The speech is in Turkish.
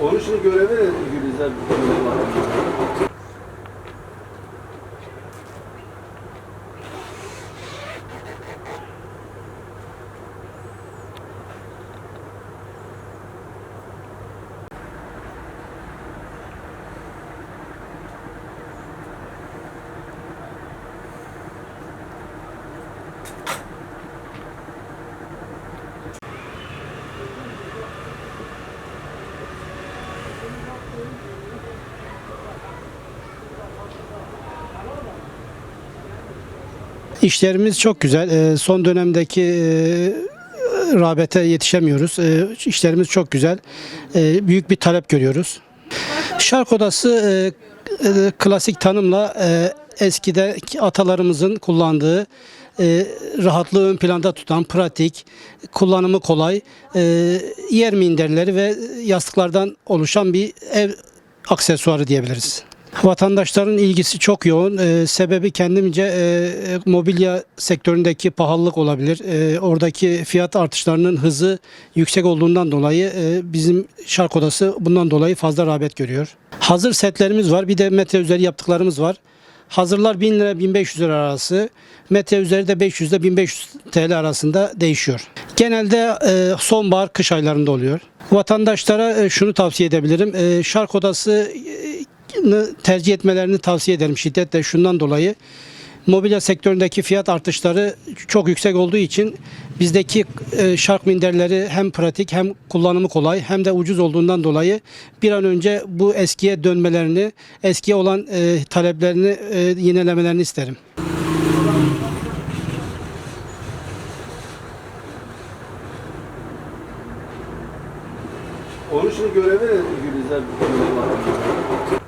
Onun için görevi ne Gülizar? İşlerimiz çok güzel. Ee, Son dönemdeki e, rağbete yetişemiyoruz. Ee, İşlerimiz çok güzel. Ee, Büyük bir talep görüyoruz. Şark odası e, e, klasik tanımla eskide atalarımızın kullandığı e, rahatlığı ön planda tutan pratik, kullanımı kolay, e, yer minderleri ve yastıklardan oluşan bir ev aksesuarı diyebiliriz. Vatandaşların ilgisi çok yoğun. Ee, sebebi kendimce e, e, mobilya sektöründeki pahalılık olabilir. Ee, oradaki fiyat artışlarının hızı yüksek olduğundan dolayı e, bizim şark odası bundan dolayı fazla rağbet görüyor. Hazır setlerimiz var. Bir de metre üzeri yaptıklarımız var. Hazırlar 1000 lira 1500 lira arası. Metre üzeri de 500 ile 1500 TL arasında değişiyor. Genelde e, sonbahar kış aylarında oluyor. Vatandaşlara e, şunu tavsiye edebilirim. E, şark odası tercih etmelerini tavsiye ederim şiddetle şundan dolayı. Mobilya sektöründeki fiyat artışları çok yüksek olduğu için bizdeki e, şark minderleri hem pratik hem kullanımı kolay hem de ucuz olduğundan dolayı bir an önce bu eskiye dönmelerini, eskiye olan e, taleplerini e, yenilemelerini isterim. Onun için görevi ne?